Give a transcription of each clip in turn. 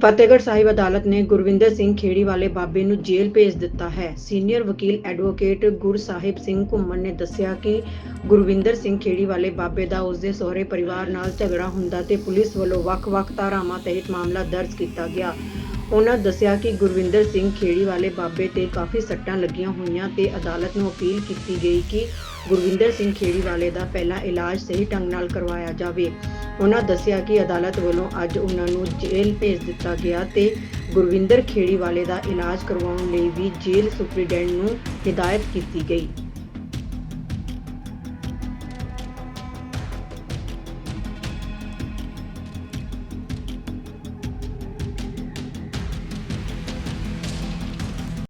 ਫਤਿਹਗੜ੍ਹ ਸਾਹਿਬ ਅਦਾਲਤ ਨੇ ਗੁਰਵਿੰਦਰ ਸਿੰਘ ਖੇੜੀ ਵਾਲੇ ਬਾਬੇ ਨੂੰ ਜੇਲ੍ਹ ਭੇਜ ਦਿੱਤਾ ਹੈ। ਸੀਨੀਅਰ ਵਕੀਲ ਐਡਵੋਕੇਟ ਗੁਰਸਾਹਿਬ ਸਿੰਘ ਘੁੰਮਣ ਨੇ ਦੱਸਿਆ ਕਿ ਗੁਰਵਿੰਦਰ ਸਿੰਘ ਖੇੜੀ ਵਾਲੇ ਬਾਬੇ ਦਾ ਉਸਦੇ ਸਹੁਰੇ ਪਰਿਵਾਰ ਨਾਲ ਝਗੜਾ ਹੁੰਦਾ ਤੇ ਪੁਲਿਸ ਵੱਲੋਂ ਵੱਖ-ਵੱਖ ਧਾਰਾਵਾਂ ਤਹਿਤ ਮਾਮਲਾ ਦਰਜ ਕੀਤਾ ਗਿਆ। ਉਹਨਾਂ ਦੱਸਿਆ ਕਿ ਗੁਰਵਿੰਦਰ ਸਿੰਘ ਖੇੜੀ ਵਾਲੇ ਬਾਬੇ ਤੇ ਕਾਫੀ ਸੱਟਾਂ ਲੱਗੀਆਂ ਹੋਈਆਂ ਤੇ ਅਦਾਲਤ ਨੂੰ ਅਪੀਲ ਕੀਤੀ ਗਈ ਕਿ ਗੁਰਵਿੰਦਰ ਸਿੰਘ ਖੇੜੀ ਵਾਲੇ ਦਾ ਪਹਿਲਾਂ ਇਲਾਜ ਸਹੀ ਢੰਗ ਨਾਲ ਕਰਵਾਇਆ ਜਾਵੇ। ਉਹਨਾਂ ਦੱਸਿਆ ਕਿ ਅਦਾਲਤ ਵੱਲੋਂ ਅੱਜ ਉਹਨਾਂ ਨੂੰ ਜੇਲ੍ਹ ਭੇਜ ਦਿੱਤਾ ਗਿਆ ਤੇ ਗੁਰਵਿੰਦਰ ਖੇੜੀ ਵਾਲੇ ਦਾ ਇਲਾਜ ਕਰਵਾਉਣ ਲਈ ਵੀ ਜੇਲ੍ਹ ਸੁਪਰੀਡੈਂਟ ਨੂੰ ਹਦਾਇਤ ਕੀਤੀ ਗਈ।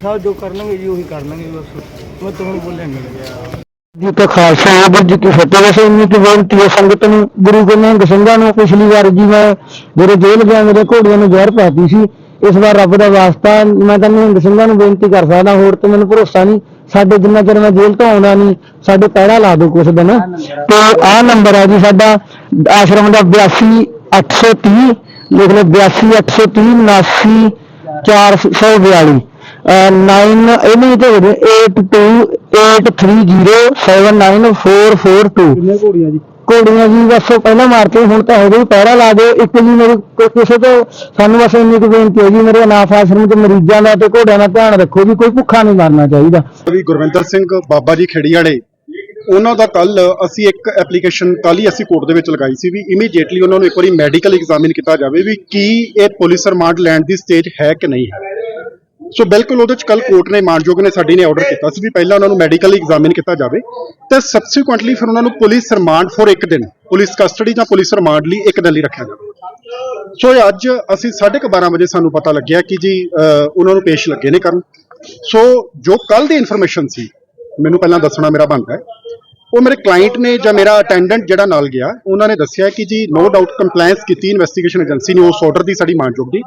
ਸਾਹਿਬ ਜੋ ਕਰਨਗੇ ਜੀ ਉਹੀ ਕਰ ਲਾਂਗੇ ਬਸ ਮੈਂ ਤੁਹਾਨੂੰ ਬੋਲਿਆ ਨਹੀਂ ਲੱਗਿਆ। ਜੀ ਕਾ ਖਾਲਸਾ ਵਾਹਿਗੁਰੂ ਜੀ ਕੀ ਫਤਿਹ ਵਸੇ ਇੰਨੀ ਕੀ ਬੇਨਤੀ ਹੈ, ਸੰਗਤ ਨੂੰ, ਗੁਰੂ ਗੋਬਿੰਦ ਸਿੰਘਾਂ ਨੂੰ ਪਿਛਲੀ ਵਾਰ ਜੀ ਮੈਂ ਮੇਰੇ ਜੇਲ੍ਹ ਗਿਆ, ਮੇਰੇ ਘੋੜੀਆਂ ਨੂੰ ਜ਼ਹਿਰ ਪਾਤੀ ਸੀ, ਇਸ ਵਾਰ ਰੱਬ ਦਾ ਵਾਸਤਾ, ਮੈਂ ਤਾਂ ਨਿਹੰਗ ਸਿੰਘਾਂ ਨੂੰ ਬੇਨਤੀ ਕਰ ਸਕਦਾ, ਹੋਰ ਤੇ ਮੈਨੂੰ ਭਰੋਸਾ ਨਹੀਂ, ਸਾਡੇ ਜਿੰਨਾ ਚਿਰ ਮੈਂ ਜੇਲ੍ਹ ਤੋਂ ਆਉਣਾ ਨਹੀਂ, ਸਾਡੇ ਪਹਿਰਾ ਲਾ ਦਿਓ ਕੁਛ ਦਿਨ। ਤੇ ਆਹ ਨੰਬਰ ਹੈ ਜੀ ਸਾਡਾ, ਆਸ਼ਰਮ ਦਾ 82830 ਲਿਖ ਲਓ 82830 442 ਨਾਈਨ ਇਹਨੂੰ ਤੇ 8283079442 ਕਿੰਨੇ ਘੋੜੀਆਂ ਜੀ? ਘੋੜੀਆਂ ਜੀ ਬਸ ਉਹ ਪਹਿਲਾਂ ਮਾਰਤੇ ਹੁਣ ਤਾਂ ਹੈਗੇ ਵੀ ਪਹਿਰਾ ਲਾ ਦਿਓ। ਇੱਕ ਜੀ ਮੇਰੇ ਕੋ- ਕਿਸੇ ਤੋਂ ਸਾਨੂੰ ਬਸ ਇੰਨੀ ਕੁ ਬੇਨਤੀ ਹੈ ਜੀ ਮੇਰੇ ਅਨਾਥ ਆਸ਼ਰਮ ਦੇ ਮਰੀਜ਼ਾਂ ਦਾ ਤੇ ਘੋੜਿਆਂ ਦਾ ਧਿਆਨ ਰੱਖੋ ਵੀ ਕੋਈ ਭੁੱਖਾ ਨਹੀਂ ਮਰਨਾ ਚਾਹੀਦਾ। ਵੀ ਗੁਰਵਿੰਦਰ ਸਿੰਘ ਬਾਬਾ ਜੀ ਖੇੜੀ ਵਾਲੇ ਉਹਨਾਂ ਦਾ ਕੱਲ ਅਸੀਂ ਇੱਕ ਐਪਲੀਕੇਸ਼ਨ ਕੱਲ ਹੀ ਅਸੀਂ ਕੋਰਟ ਦੇ ਵਿੱਚ ਲਗਾਈ ਸੀ ਵੀ ਇਮੀਡੀਏਟਲੀ ਉਹਨਾਂ ਨੂੰ ਇੱਕ ਵਾਰੀ ਮੈਡੀਕਲ ਐਗਜ਼ਾਮਿਨ ਕੀਤਾ ਜਾਵੇ ਵੀ ਕੀ ਇਹ ਪੁਲਿਸ ਰਿਮਾਂਡ ਲੈਣ ਦੀ ਸਟੇਜ ਹੈ ਕਿ ਨਹੀਂ ਹੈ। ਸੋ ਬਿਲਕੁਲ ਉਹਦੇ ਚ ਕੱਲ ਕੋਰਟ ਨੇ ਮਾਨਯੋਗ ਨੇ ਸਾਡੀ ਨੇ ਆਰਡਰ ਕੀਤਾ ਸੀ ਵੀ ਪਹਿਲਾਂ ਉਹਨਾਂ ਨੂੰ ਮੈਡੀਕਲ ਐਗਜ਼ਾਮਿਨ ਕੀਤਾ ਜਾਵੇ। ਤੇ ਸਬਸੀਕੁਐਂਟਲੀ ਫਿਰ ਉਹਨਾਂ ਨੂੰ ਪੁਲਿਸ ਰਿਮਾਂਡ ਫॉर ਇੱਕ ਦਿਨ ਪੁਲਿਸ ਕਸਟਡੀ ਜਾਂ ਪੁਲਿਸ ਰਿਮਾਂਡ ਲਈ ਇੱਕ ਦਿਨ ਲਈ ਰੱਖਿਆ ਜਾਵੇ। ਸੋ ਅੱਜ ਅਸੀਂ 12:30 ਵਜੇ ਸਾਨੂੰ ਪਤਾ ਲੱਗਿਆ ਕਿ ਜੀ ਉਹਨਾਂ ਨੂੰ ਪੇਸ਼ ਲੱਗੇ ਨੇ ਕਰਨ। ਸੋ ਜੋ ਕੱਲ ਦੀ ਇਨਫੋਰਮੇਸ਼ਨ ਸੀ ਮੈਨੂੰ ਪਹਿਲਾਂ ਦੱਸਣਾ ਮੇਰਾ ਬਣਦਾ ਹੈ। ਉਹ ਮੇਰੇ ਕਲਾਇੰਟ ਨੇ ਜਾਂ ਮੇਰਾ ਅਟੈਂਡੈਂਟ ਜਿਹੜਾ ਨਾਲ ਗਿਆ ਉਹਨਾਂ ਨੇ ਦੱਸਿਆ ਕਿ ਜੀ ਨੋ ਡਾਊਟ ਕੰਪਲਾਈਂਸ ਕੀਤੀ ਇਨਵੈਸਟੀਗੇਸ਼ਨ ਏਜੰਸੀ ਨੇ ਉਸ ਆਰਡਰ ਦੀ ਸਾਡੀ ਮਾਨਯੋਗ ਦੀ।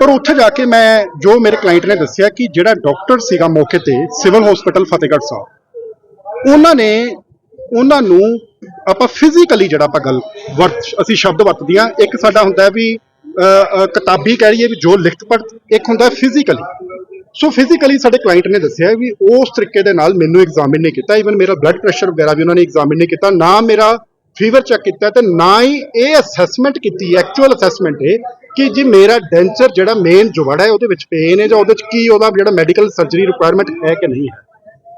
ਪਰ ਉੱਥੇ ਜਾ ਕੇ ਮੈਂ ਜੋ ਮੇਰੇ ਕਲਾਇੰਟ ਨੇ ਦੱਸਿਆ ਕਿ ਜਿਹੜਾ ਡਾਕਟਰ ਸੀਗਾ ਮੌਕੇ ਤੇ ਸਿਵਲ ਹਸਪੀਟਲ ਫਤਿਹਗੜ੍ਹ ਸਾਹਿਬ, ਉਹਨਾਂ ਨੇ, ਉਹਨਾਂ ਨੂੰ ਆਪਾਂ ਫਿਜ਼ੀਕਲੀ ਜਿਹੜਾ ਆਪਾਂ ਗੱਲ ਵਰਤ, ਅਸੀਂ ਸ਼ਬਦ ਵਰਤਦੇ ਹਾਂ, ਇੱਕ ਸਾਡਾ ਹੁੰਦਾ ਵੀ ਕਿਤਾਬੀ ਕਹਿ ਲਈਏ ਵੀ ਜੋ ਲਿਖਤ ਪੜ੍ਹ, ਇੱਕ ਹੁੰਦਾ ਫਿਜ਼ੀਕਲੀ ਸੋ ਫਿਜ਼ੀਕਲੀ ਸਾਡੇ ਕਲਾਇੰਟ ਨੇ ਦੱਸਿਆ ਵੀ ਉਸ ਤਰੀਕੇ ਦੇ ਨਾਲ ਮੈਨੂੰ ਐਗਜ਼ਾਮਿਨ ਨਹੀਂ ਕੀਤਾ ਇਵਨ ਮੇਰਾ ਬਲੱਡ ਪ੍ਰੈਸ਼ਰ ਵਗੈਰਾ ਵੀ ਉਹਨਾਂ ਨੇ ਐਗਜ਼ਾਮਿਨ ਨਹੀਂ ਕੀਤਾ, ਨਾ ਮੇਰਾ ਫੀਵਰ ਚੈੱਕ ਕੀਤਾ ਤੇ ਨਾ ਹੀ ਇਹ ਅਸੈਸਮੈਂਟ ਕੀਤੀ ਐਕਚੁਅਲ ਅਸੈਸਮੈਂਟ ਇਹ ਕਿ ਜੀ ਮੇਰਾ ਡੈਂਚਰ ਜਿਹੜਾ ਮੇਨ ਜੁਗੜ ਹੈ, ਉਹਦੇ ਵਿੱਚ ਪੇਨ ਹੈ ਜਾਂ ਉਹਦੇ ਵਿੱਚ ਕੀ ਉਹਦਾ ਜਿਹੜਾ ਮੈਡੀਕਲ ਸਰਜਰੀ ਰਿਕੁਆਇਰਮੈਂਟ ਹੈ ਕਿ ਨਹੀਂ ਹੈ?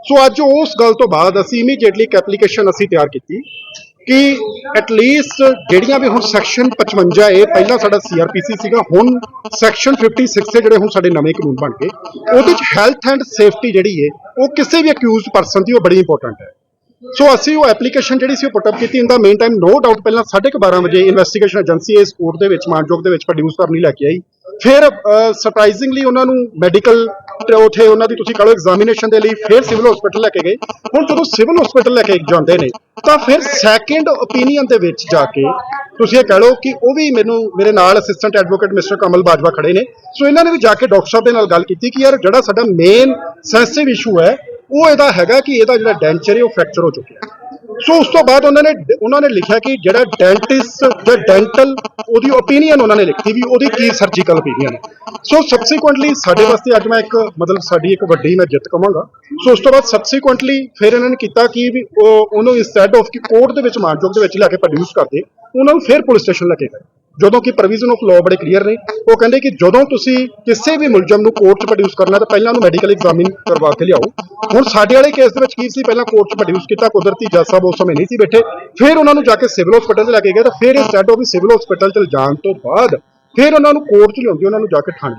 ਸੋ ਅੱਜ ਉਸ ਗੱਲ ਤੋਂ ਬਾਅਦ ਅਸੀਂ ਇਮੀਡੀਏਟਲੀ ਇੱਕ ਐਪਲੀਕੇਸ਼ਨ ਅਸੀਂ ਤਿਆਰ ਕੀਤੀ ਕਿ ਐਟਲੀਸਟ ਜਿਹੜੀਆਂ ਵੀ ਹੁਣ ਸੈਕਸ਼ਨ 55 ਇਹ ਪਹਿਲਾਂ ਸਾਡਾ ਸੀਆਰਪੀਸੀ ਸੀਗਾ, ਹੁਣ ਸੈਕਸ਼ਨ 56 ਦੇ ਜਿਹੜੇ ਹੁਣ ਸਾਡੇ ਨਵੇਂ ਕਾਨੂੰਨ ਬਣ ਗਏ, ਉਹਦੇ ਚ ਹੈਲਥ ਐਂਡ ਸੇਫਟੀ ਜਿਹੜੀ ਹੈ ਉਹ ਕਿਸੇ ਵੀ ਅਕਿਊਜ਼ਡ ਪਰਸਨ ਦੀ ਉਹ ਬੜੀ ਇੰਪੋਰਟੈਂਟ ਹੈ। ਸੋ ਅਸੀਂ ਉਹ ਐਪਲੀਕੇਸ਼ਨ ਜਿਹੜੀ ਸੀ ਉਹ ਪੁੱਟ ਅਪ ਕੀਤੀ। In the meantime no doubt ਪਹਿਲਾਂ 12:30 ਵਜੇ ਇਨਵੈਸਟੀਗੇਸ਼ਨ ਏਜੰਸੀ ਇਸ ਕੋਰਟ ਦੇ ਵਿੱਚ, ਮਾਨਯੋਗ ਦੇ ਵਿੱਚ ਪ੍ਰੋਡਿਊਸ ਕਰਨ ਲਈ ਲੈ ਕੇ ਆਈ। ਫਿਰ ਸਰਪ੍ਰਾਈਜ਼ਿੰਗਲੀ ਉਹਨਾਂ ਨੂੰ ਮੈਡੀਕਲ ਉਥੇ ਉਹਨਾਂ ਦੀ ਤੁਸੀਂ ਕਹੋ ਐਗਜ਼ਾਮੀਨੇਸ਼ਨ ਦੇ ਲਈ ਫਿਰ ਸਿਵਲ ਹਸਪੀਟਲ ਲੈ ਕੇ ਗਏ। ਹੁਣ ਜਦੋਂ ਸਿਵਲ ਹਸਪੀਟਲ ਲੈ ਕੇ ਜਾਂਦੇ ਨੇ, ਤਾਂ ਫਿਰ ਸੈਕੰਡ ਓਪੀਨੀਅਨ ਦੇ ਵਿੱਚ ਜਾ ਕੇ ਤੁਸੀਂ ਇਹ ਕਹਿ ਲਓ ਕਿ ਉਹ ਵੀ ਮੈਨੂੰ, ਮੇਰੇ ਨਾਲ assistant advocate mister Kamal Bajwa ਖੜੇ ਨੇ। ਸੋ ਇਹਨਾਂ ਨੇ ਵੀ ਜਾ ਕੇ ਡਾਕਟਰ ਸਾਹਿਬ ਦੇ ਨਾਲ ਗੱਲ ਕੀਤੀ ਕਿ ਯਾਰ ਜਿਹੜਾ ਸਾਡਾ ਮੇਨ ਸੈਂਸਿਟਿਵ ਇਸ਼ੂ ਹੈ ਉਹ ਇਹਦਾ ਹੈਗਾ ਕਿ ਇਹਦਾ ਜਿਹੜਾ ਡੈਂਚਰ ਹੈ, ਉਹ ਫ੍ਰੈਕਚਰ ਹੋ ਚੁੱਕਿਆ ਸੋ ਉਸ ਤੋਂ ਬਾਅਦ ਉਹਨਾਂ ਨੇ ਉਹਨਾਂ ਨੇ ਲਿਖਿਆ ਕਿ ਜਿਹੜਾ ਡੈਂਟਿਸਟ ਜਾਂ ਡੈਂਟਲ ਉਹਦੀ ਓਪੀਨੀਅਨ ਉਹਨਾਂ ਨੇ ਲਿਖੀ ਵੀ ਉਹਦੀ ਕੀ ਸਰਜੀਕਲ ਓਪੀਨੀਅਨ ਹੈ। ਸੋ ਸਬਸੀਕੁਐਂਟਲੀ ਸਾਡੇ ਵਾਸਤੇ ਅੱਜ ਮੈਂ ਇੱਕ, ਮਤਲਬ ਸਾਡੀ ਇੱਕ ਵੱਡੀ ਮੈਂ ਜਿੱਤ ਕਵਾਂਗਾ ਸੋ ਉਸ ਤੋਂ ਬਾਅਦ ਸਬਸੀਕੁਐਂਟਲੀ ਫਿਰ ਇਹਨਾਂ ਨੇ ਕੀਤਾ ਕਿ ਵੀ ਉਹ, ਉਹਨੂੰ ਇੰਸਟੈਡ ਆਫ ਕਿ ਕੋਰਟ ਦੇ ਵਿੱਚ, ਮਾਨਯੋਗ ਦੇ ਵਿੱਚ ਲੈ ਕੇ ਪ੍ਰੋਡਿਊਸ ਕਰਦੇ। ਉਹਨਾਂ ਨੂੰ ਫਿਰ ਪੁਲਿਸ ਸਟੇਸ਼ਨ ਲੈ ਕੇ ਗਏ। ਜਦੋਂ ਕਿ ਪ੍ਰੋਵੀਜ਼ਨ ਆਫ ਲਾਅ ਬੜੇ ਕਲੀਅਰ ਨੇ। ਉਹ ਕਹਿੰਦੇ ਕਿ ਜਦੋਂ ਤੁਸੀਂ ਕਿਸੇ ਵੀ ਮੁਲਜ਼ਮ ਨੂੰ ਕੋਰਟ 'ਚ ਪ੍ਰੋਡਿਊਸ ਕਰਨਾ ਤਾਂ ਪਹਿਲਾਂ ਉਹਨੂੰ ਮੈਡੀਕਲ ਐਗਜ਼ਾਮਿਨ ਕਰਵਾ ਕੇ ਲਿਆਓ। ਹੁਣ ਹੁਣ ਸਾਡੇ ਵਾਲੇ ਕੇਸ ਦੇ ਵਿੱਚ ਕੀ ਸੀ? ਪਹਿਲਾਂ ਕੋਰਟ 'ਚ ਪ੍ਰੋਡਿਊਸ ਕੀਤਾ ਕੁਦਰਤੀ ਜੱਜ ਸਾਹਿਬ ਉਸ ਸਮੇਂ ਨਹੀਂ ਸੀ ਬੈਠੇ। ਫਿਰ ਉਹਨਾਂ ਨੂੰ ਜਾ ਕੇ ਸਿਵਲ ਹਸਪੀਟਲ 'ਚ ਲੈ ਕੇ ਗਏ ਤਾਂ ਫਿਰ ਇਹ ਇੰਸਟੈਡ ਹੋ ਵੀ ਸਿਵਲ ਹਸਪੀਟਲ 'ਚ ਜਾਣ ਤੋਂ ਬਾਅਦ ਫਿਰ ਉਹਨਾਂ ਨੂੰ ਕੋਰਟ 'ਚ ਲਿਆਉਂਦੀ, ਉਹਨਾਂ ਨੂੰ ਜਾ ਕੇ ਥਾਣੇ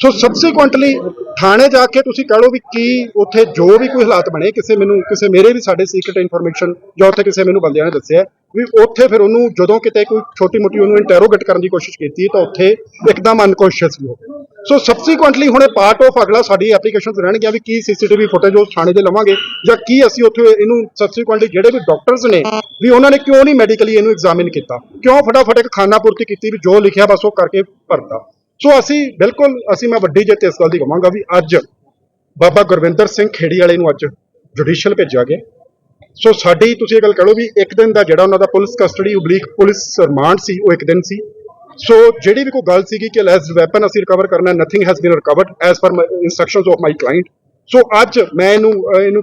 ਸੋ ਸਬਸੀਕੁਐਂਟਲੀ ਥਾਣੇ ਜਾ ਕੇ ਤੁਸੀਂ ਕਹ ਲਓ ਵੀ ਕੀ ਉੱਥੇ ਜੋ ਵੀ ਕੋਈ ਹਾਲਾਤ ਬਣੇ, ਕਿਸੇ ਮੈਨੂੰ, ਕਿਸੇ ਮੇਰੇ ਵੀ ਸਾਡੇ ਸੀਕ੍ਰੀਟ ਇਨਫੋਰਮੇਸ਼ਨ ਜਾਂ ਉੱਥੇ ਕਿਸੇ ਮੈਨੂੰ ਬੰਦਿਆਂ ਨੇ ਦੱਸਿਆ ਵੀ ਉੱਥੇ ਫਿਰ ਉਹਨੂੰ ਜਦੋਂ ਕਿਤੇ ਕੋਈ ਛੋਟੀ ਮੋਟੀ ਉਹਨੂੰ ਇੰਟਰੋਗੇਟ ਕਰਨ ਦੀ ਕੋਸ਼ਿਸ਼ ਕੀਤੀ ਤਾਂ ਉੱਥੇ ਇੱਕਦਮ ਅਨਕੌਂਸ਼ੀਅਸ ਵੀ ਹੋ ਗਿਆ ਸੋ ਸਬਸੀਕੁਐਂਟਲੀ ਹੁਣ ਇਹ ਪਾਰਟ ਆਫ ਅਗਲਾ ਸਾਡੀ ਐਪਲੀਕੇਸ਼ਨਸ ਰਹਿਣਗੀਆਂ ਵੀ ਕੀ ਸੀਸੀਟੀਵੀ ਫੁਟੇਜ ਉਸ ਥਾਣੇ ਦੇ ਲਵਾਂਗੇ ਜਾਂ ਕੀ ਅਸੀਂ ਉੱਥੇ ਇਹਨੂੰ ਸਬਸੀਕੁਐਂਟਲੀ ਜਿਹੜੇ ਵੀ ਡਾਕਟਰਸ ਨੇ ਵੀ ਉਹਨਾਂ ਨੇ ਕਿਉਂ ਨਹੀਂ ਮੈਡੀਕਲੀ ਇਹਨੂੰ ਐਗਜ਼ਾਮਿਨ ਕੀਤਾ, ਕਿਉਂ ਫਟਾਫਟ ਇੱਕ ਖਾਨਾਪੂਰਤੀ ਕੀਤੀ ਵੀ ਜੋ ਲਿਖਿਆ ਬਸ ਉਹ ਕਰਕੇ ਭਰਤਾ। ਸੋ ਅਸੀਂ ਬਿਲਕੁਲ ਅਸੀਂ ਮੈਂ ਵੱਡੀ ਜਿੱਤ ਇਸ ਗੱਲ ਦੀ ਕਵਾਂਗਾ ਵੀ ਅੱਜ ਬਾਬਾ ਗੁਰਵਿੰਦਰ ਸਿੰਘ ਖੇੜੀ ਵਾਲੇ ਨੂੰ ਅੱਜ ਜੁਡੀਸ਼ੀਅਲ ਭੇਜਿਆ ਗਿਆ। ਸੋ ਸਾਡੀ ਤੁਸੀਂ ਇਹ ਗੱਲ ਕਹ ਵੀ ਇੱਕ ਦਿਨ ਦਾ ਜਿਹੜਾ ਉਹਨਾਂ ਦਾ ਪੁਲਿਸ ਕਸਟਡੀ ਉਬਲੀਕ ਪੁਲਿਸ ਰਿਮਾਂਡ ਸੀ ਉਹ ਇੱਕ ਦਿਨ ਸੀ। ਸੋ ਜਿਹੜੀ ਵੀ ਕੋਈ ਗੱਲ ਸੀਗੀ ਕਿ ਐਸ ਵੈਪਨ ਅਸੀਂ ਰਿਕਵਰ ਕਰਨਾ nothing has been recovered as per instructions of my client so ਅੱਜ ਮੈਂ ਇਹਨੂੰ ਇਹਨੂੰ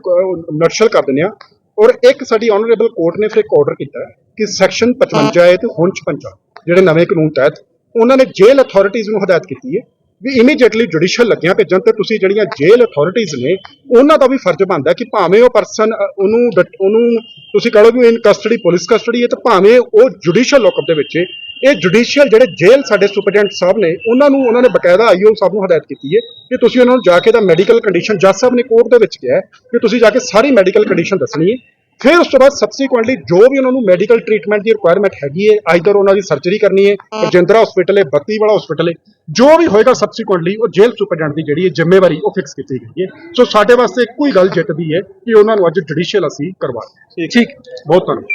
ਨਰਸ਼ਲ ਕਰ ਦਿੰਦੇ ਆ ਔਰ ਇੱਕ ਸਾਡੀ ਆਨਰੇਬਲ ਕੋਰਟ ਨੇ ਫਿਰ ਇੱਕ ਆਰਡਰ ਕੀਤਾ ਕਿ ਸੈਕਸ਼ਨ 55 ਹੈ। ਤੇ ਹੁਣ 56 ਜਿਹੜੇ ਨਵੇਂ ਕਾਨੂੰਨ ਤਹਿਤ ਉਹਨਾਂ ਨੇ ਜੇਲ੍ਹ ਅਥਾਰਟੀਜ਼ ਨੂੰ ਹਦਾਇਤ ਕੀਤੀ ਹੈ ਵੀ ਇਮੀਡੀਏਟਲੀ ਜੁਡੀਸ਼ੀਅਲ ਲੱਗਿਆ ਭੇਜਣ ਤੇ ਤੁਸੀਂ ਜਿਹੜੀਆਂ ਜੇਲ੍ਹ ਅਥਾਰਟੀਜ਼ ਨੇ, ਉਹਨਾਂ ਦਾ ਵੀ ਫਰਜ਼ ਬਣਦਾ ਕਿ ਭਾਵੇਂ ਉਹ ਪਰਸਨ ਉਹਨੂੰ ਡਟ- ਉਹਨੂੰ ਤੁਸੀਂ ਕਹੋ ਵੀ ਇਨ ਕਸਟਡੀ ਪੁਲਿਸ ਕਸਟਡੀ ਹੈ, ਤੇ ਭਾਵੇਂ ਉਹ ਜੁਡੀਸ਼ੀਅਲ ਲੋਕਅਪ ਦੇ ਵਿੱਚ ਇਹ ਜੁਡੀਸ਼ੀਅਲ ਜਿਹੜੇ ਜੇਲ੍ਹ ਸਾਡੇ ਸੁਪਰਡੈਂਟ ਸਾਹਿਬ ਨੇ, ਉਹਨਾਂ ਨੂੰ, ਉਹਨਾਂ ਨੇ ਬਕਾਇਦਾ ਆਈਓ ਸਾਹਿਬ ਨੂੰ ਹਦਾਇਤ ਕੀਤੀ ਹੈ ਕਿ ਤੁਸੀਂ ਉਹਨਾਂ ਨੂੰ ਜਾ ਕੇ ਦਾ ਮੈਡੀਕਲ ਕੰਡੀਸ਼ਨ ਜੱਜ ਸਾਹਿਬ ਨੇ ਕੋਰਟ ਦੇ ਵਿੱਚ ਕਿਹਾ ਹੈ ਕਿ ਤੁਸੀਂ ਜਾ ਕੇ ਸਾਰੀ ਮੈਡੀਕਲ ਕੰਡੀਸ਼ਨ ਦੱਸਣੀ ਹੈ ਫਿਰ ਉਸ ਤੋਂ ਬਾਅਦ ਸਬਸੀਕੁਐਂਟਲੀ ਜੋ ਵੀ ਉਹਨਾਂ ਨੂੰ ਮੈਡੀਕਲ ਟ੍ਰੀਟਮੈਂਟ ਦੀ ਰਿਕੁਆਇਰਮੈਂਟ ਹੈਗੀ ਹੈ ਆਈਦਰ ਉਹਨਾਂ ਦੀ ਸਰਜਰੀ ਕਰਨੀ ਹੈ। ਰਜਿੰਦਰਾ ਹਸਪੀਟਲ ਹੈ ਬੱਤੀ ਵਾਲਾ ਹਸਪੀਟਲ ਹੈ ਜੋ ਵੀ ਹੋਏਗਾ ਸਬਸੀਕੁਐਂਟਲੀ ਉਹ ਜੇਲ੍ਹ ਸੁਪਰਡੈਂਟ ਦੀ ਜਿਹੜੀ ਹੈ ਜ਼ਿੰਮੇਵਾਰੀ ਉਹ ਫਿਕਸ ਕੀਤੀ ਗਈ ਹੈ ਸੋ ਸਾਡੇ ਵਾਸਤੇ ਇੱਕੋ ਹੀ ਗੱਲ ਜਿੱਤਦੀ ਹੈ ਕਿ ਉਹਨਾਂ ਨੂੰ ਅੱਜ ਜੁਡੀਸ਼ੀਅਲ ਅਸੀਂ ਕਰਵਾ ਦਿੱਤਾ। ਠੀਕ ਬਹੁਤ ਧੰਨਵਾਦ।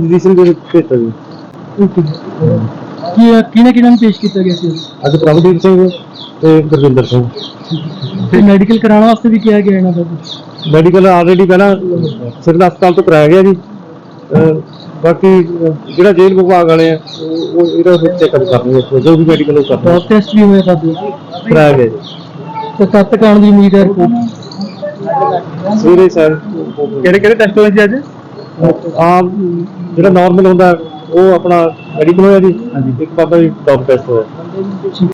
ਜੁਡੀਸ਼ੀਅਲ ਦੇ ਵਿੱਚ ਭੇਜਤਾ ਜੀ। ਕੀ ਕਿਹਨੇ ਕਿਹਨਾਂ ਨੂੰ ਪੇਸ਼ ਕੀਤਾ ਗਿਆ ਸੀ? ਅੱਜ ਪ੍ਰਭਦੀਪ ਸਿੰਘ। ਤੇ ਗੁਰਜਿੰਦਰ ਸਿੰਘ। ਤੇ ਮੈਡੀਕਲ ਕਰਾਉਣ ਵਾਸਤੇ ਵੀ ਕਿਹਾ ਗਿਆ ਇਹਨਾਂ ਦਾ ਮੈਡੀਕਲ ਆਲਰੇਡੀ ਪਹਿਲਾਂ ਸਿਵਲ ਹਸਪਤਾਲ ਤੋਂ ਕਰਾਇਆ ਗਿਆ ਜੀ। ਅਹ ਬਾਕੀ ਅਹ ਜਿਹੜਾ ਜੇਲ੍ਹ ਵਿਭਾਗ ਵਾਲੇ ਆ ਉਹ ਉਹ ਇਹਦਾ ਵਿੱਚ ਚੈੱਕ ਕਰਨਗੇ ਜੋ ਵੀ ਮੈਡੀਕਲ ਉਹ ਕਰਨਗੇ। ਡਾਕ ਟੈਸਟ ਵੀ ਹੋਇਆ ਸਾਡੇ ਕਰਾਇਆ ਗਿਆ ਜੀ। ਤੇ ਕਦ ਤੱਕ ਆਉਣ ਦੀ ਉਮੀਦ ਹੈ ਰਿਪੋਰਟ ਸਵੇਰੇ ਸਰ ਕਿਹੜੇ ਕਿਹੜੇ ਟੈਸਟ ਹੋਏ ਸੀ ਅੱਜ? ਆਮ ਜਿਹੜਾ ਨਾਰਮਲ ਹੁੰਦਾ ਉਹ ਆਪਣਾ ਮੈਡੀਕਲ ਹੋਇਆ ਜੀ। ਇੱਕ ਬਾਬਾ ਜੀ ਡੌਪ ਟੈਸਟ ਹੋਇਆ।